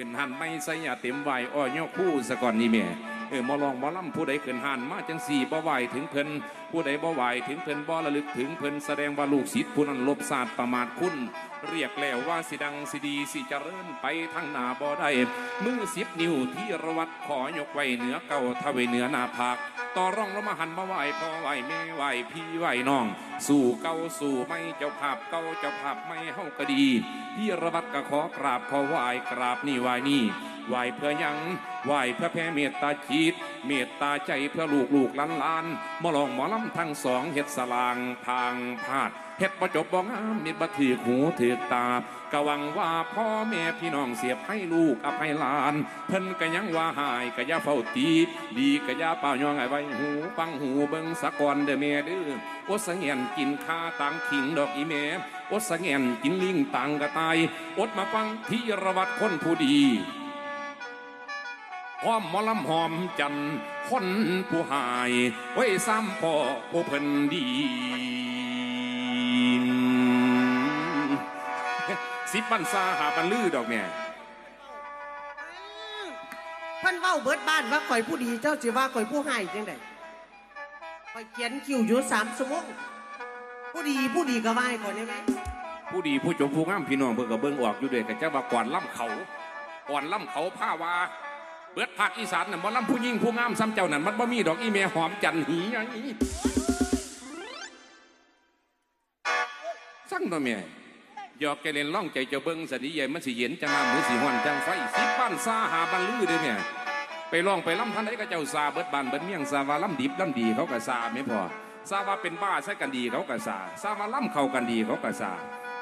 ขึ้นหันไม่ใส่ยาเต็มไหวอ้อยกคู่สะก่อนนี่แม่ เออมอลองมอลำผู้ใดขึ้นหันมาจังสี่บ่ไหวถึงเพิ่นผู้ใดบ่ไหวถึงเพิ่นบ่ระลึกถึงเพิ่นแสดงว่าลูกศิษย์ผู้นั้นลบศาสตร์ประมาทคุณ เรียกแล้วว่าสิดังสิดีสิเจริญไปทางหนาบ่ได้มือสิบนิ้วที่ระวัดขอยกไว้เหนือเก่าทว้เหนือหน้าผากต่อร่องแล้วมาหันมาไหวพ่อไหวแม่ไหวพี่ไหวน้อง สู่เก่าสู่ไม่เจ้าภาพเก่าเจ้าภาพไม่เฮาก็ดี พี่ระวัดก็ขอกราบขอไหวกราบนี่ไหวนี่ ไหวเพื่อยังไหวเพื่อแผ่เมตตาจิต เมตตาใจเพื่อลูกลูกล้านล้านมาลองหมอลำทั้งสองเฮ็ดสลางทางพาดเฮ็ดบ่จบบ่งามมิดบ่ถือหูถือตากะวังว่าพ่อแม่พี่น้องเสียบให้ลูกอภัยลาน เพิ่นก็ยังว่าหายก็อย่าเฝ้าตีดีก็อย่าเป่ายองไอไว้หูฟังหูเบิ่งสะกอนเด้อแม่เด้ออดสะเงียนกินข้าตังขิงดอกอีแม่อดสะเงียนกินลิงตังกระตายอดมาฟังที่ระวัดคนผู้ดี หอมหมอลำหอมจันทร์คนผู้หายไว้ซ้ำพ่อผู้เพิ่นดีสิบปันซาหาปันลือดอกเนี่ยเพิ่นเว้าเบิดบ้านว่าข่อยผู้ดีเจ้าสิว่าข่อยผู้ให้จังไดข่อยเขียนคิวอยู่สามชั่วโมงผู้ดีผู้ดีก็ว่าให้ข่อยได้ไหมผู้ดีผู้จบผู้งามพี่น้องเบิ่งกับเบิ่งออกอยู่ด้วยกันจะว่าก่อนล่ำเขาก่อนล่ำเขาผ้าวา เบิดภาคอีสานน่ะบ่ล่ำผู้ยิ่งผู้งามซ้ำเจ้านั่นมันบ่มีดอกอีเมหอมจันหีอย่างนี้สั่งตัวแม่หยอกแกเล่นล่องใจเจ้าเบิ่งสนิยายมันสิเย็นจังงามือสิฮ้อนจังไฟสิบ้านซาหาบันลือเด้อแม่ไปล่องไปล่ำท่านใดก็เจ้าซาเบิดบานเบิดเมียงซาว่าล่ำดิบล่ำดีเขาก็ซาไม่พอซาว่าเป็นบ้าใส่กันดีเขาก็ซาซาว่าล่ำเข้ากันดีเขาก็ซา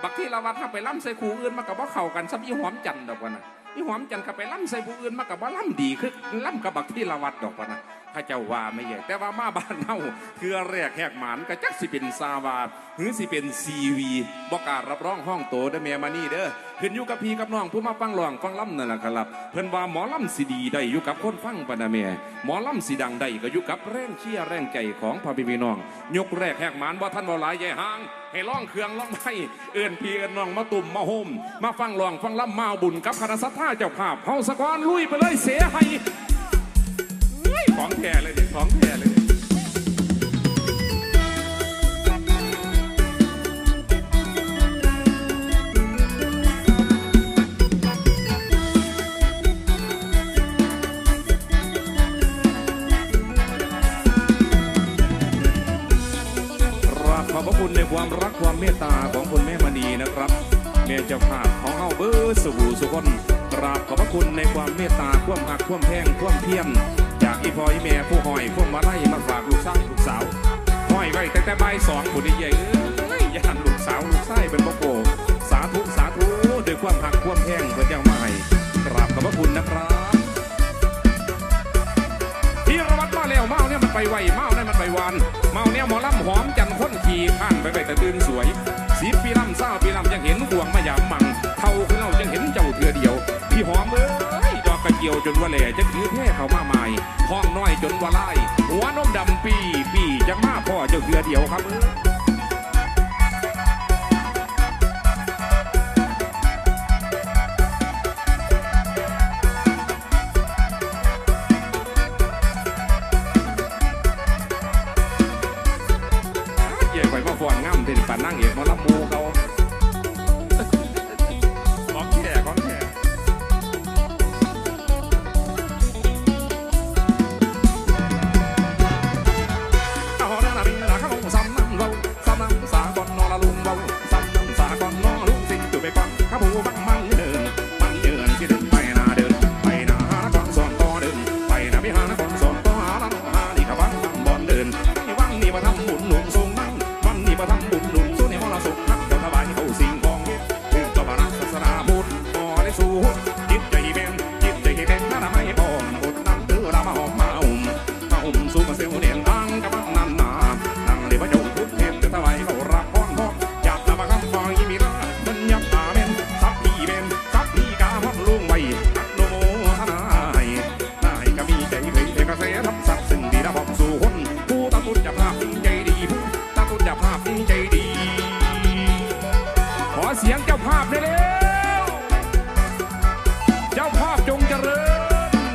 บักที่ละวัดถ้าไปล่ำใส่คู่อื่นมากับว่าเข้ากันซับอีหอมจันดอกวะน่ะ อีหอมจันทร์ก็ไปล่ำใส่ผู้อื่นมากับว่าล่ำดีคือล่ำกับบักที่ละวัดดอกปะนะ ข้าเจ้าว่าไม่ใหญ่แต่ว่ามาบ้านเฮาคือแรกแหกหมานก็จักสิเป็นซาวาหรือสิเป็นซีวีบอกการับรองห้องโตเด้อแม่มานี่เด้อขึ้นอยู่กับพี่กับน้องผู้มาฟังร้องฟังล่ำนั่นแหละครับ เพิ่นว่าหมอล่ำสิดีได้อยู่กับคนฟังปนะแม่หมอล่ำสิดังได้ก็อยู่กับแรงเชี่ยร์แรงใจของพ่อพี่พี่น้อง ยกแรกแหกหมานว่าท่านบ่หลายใหญ่ห่างให้ร้องเครื่องร้องไห้เอื้อนพี่เอื้อนน้องมาตุ่มมาโฮมมาฟังร้องฟังล่ำมาบุญกับคณะสัตยาเจ้าภาพเฮาสะกอนลุยไปเลยเสียให้ ของแท้เลยดิของแท้เลยรักขอบพระคุณในความรักความเมตตาของคุณแม่มณีนะครับแม่เจ้าภาพของเฮาเบอร์สุบูสุคนกราบขอบพระคุณในความเมตตาความหักความแพงความเพียรจ อีพออีแม่ผู้หอยพวกมาไล่มาฝากลูกสาวลูกสาวห้อยไว้ตั้งแต่ใบสองบุญใหญ่เอ้ยย่านลูกสาวลูกไส้เป็นบ่โกสาธุสาธุด้วยความหักความแพงเพื่อเจ้ามาให้กราบขอบพระคุณนะครับพี่ระวัดมาแล้วเมาเนี่ยมันไปไวเมาเนี่ยมันไปวานเมาเนี่ยหมอลำหอมจันทร์ค้นขี่ข้านไปไปแต่ตื่นสวยสีปีลำเศร้าปีลำยังเห็นห่วงมายามมังเท่าคือเรายังเห็นเจ้าเถือเดียว พี่หอมเอ้ยดอกกระเจียวจนว่าแหล่จะถือแพ่เขามาใหม่ ห้องน้อยจนว่าไล่หัวนมดำปีปีจังมาพ่อเจ้าเถือเดียวครับ เสียงเจ้าภาพเร็วเจ้าภาพจงเจริญ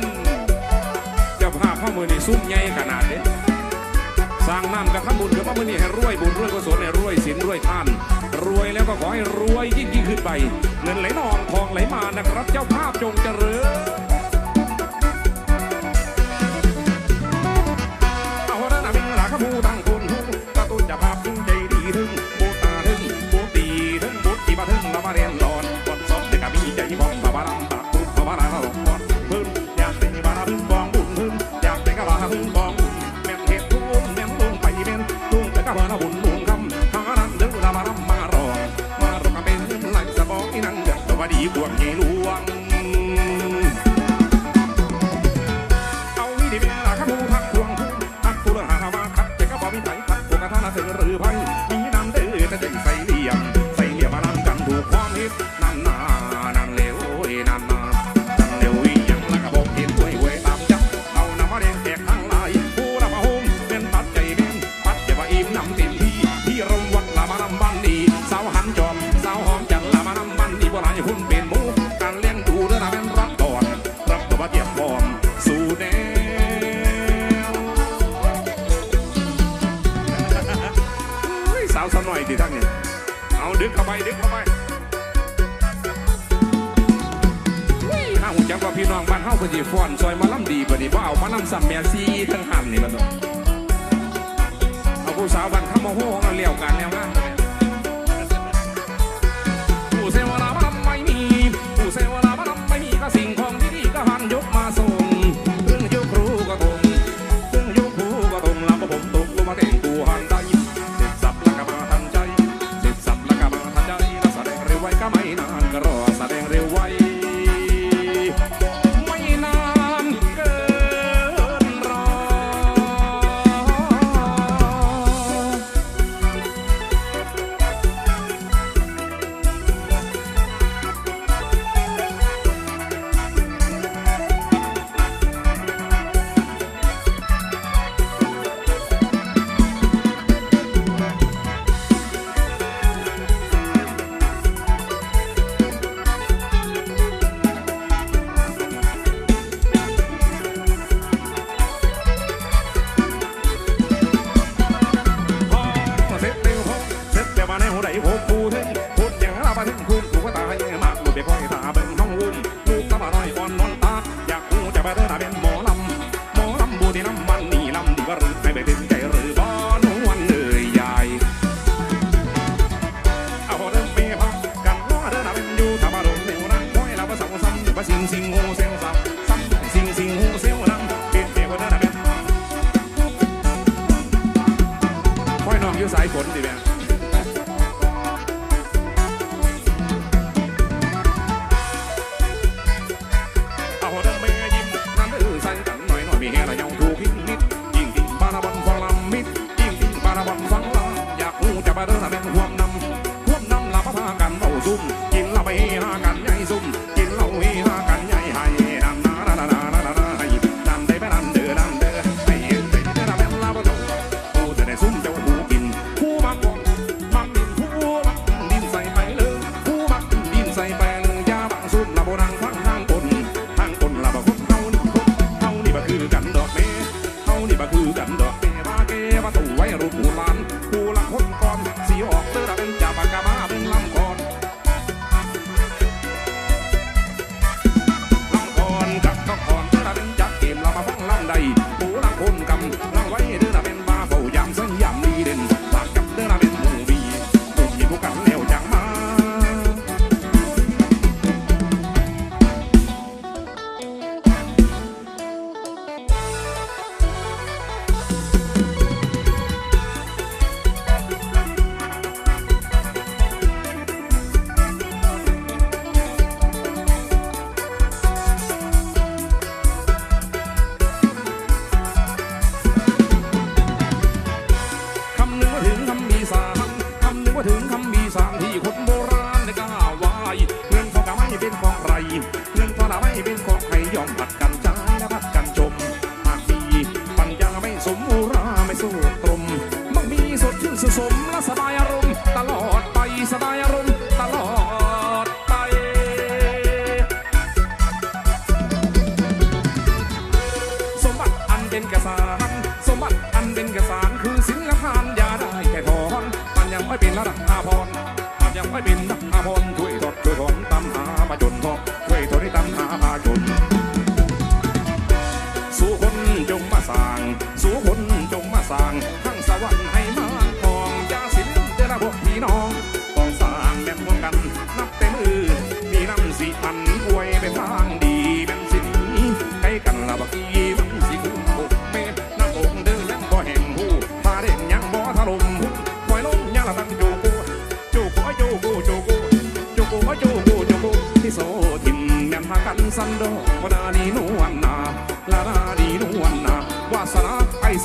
เจ้าภาพพ่อมือนี่ซุ้มใหญ่ขนาดนี้สร้างน้ำกับข้าบุญกับพ่อมือนี่ให้รวยบุญรวยกุศลให้รวยศีลรวยท่าน รวยแล้วก็ขอให้รวยยิ่งยิ่งขึ้นไป เงินไหลนองทองไหลมานะครับ เจ้าภาพจงเจริญ Ibu. เอาดึงเข้าไปดึงเข้าไปถ้าหูจักว่าพี่น้องบ้านเฮาคนสิฟอนซอยมาล่ำดีบ่นี่บ่เอามาล่ำซ้ำแม่ซีทั้งหันนี่มันเอาผู้สาวบ้านข้ามาโฮของเราเลี้ยวกันแล้วนะ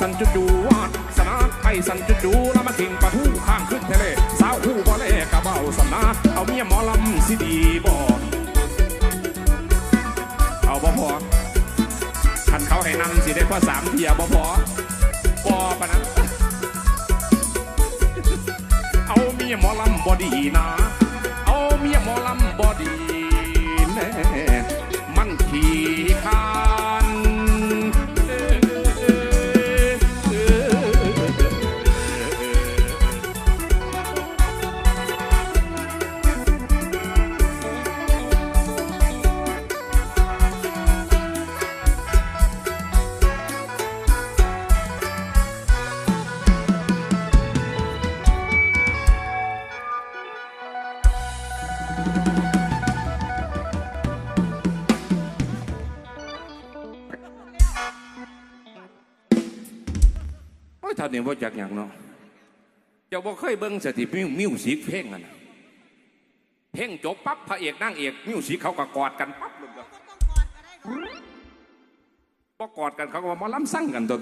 สันจุจูวาสนาไอสันจุจูแล้วมาเข่งปะทูข้างขึ้นทะเลสาวคู่บ่เล่กะเบาสนาเอาเมียหมอลำสิดีบ่เอาบ่พอคันเขาให้นั่งสิได้พอสามเทียบ่พอบ่ปะนั้นเอาเมียหมอลำบ่ดีนะ โอ้ยท่านนี่ว่าจากอย่างเนาะเจ้าบ่เคยเบิ่งสถิมิวมิวสิกเพลงกันะเพลงจบปั๊บพระเอกนางเอกมิวสิกเขาก็กอดกันปั๊บเลยก็กอดกันเขาก็มาล้ำสั่งกันตัว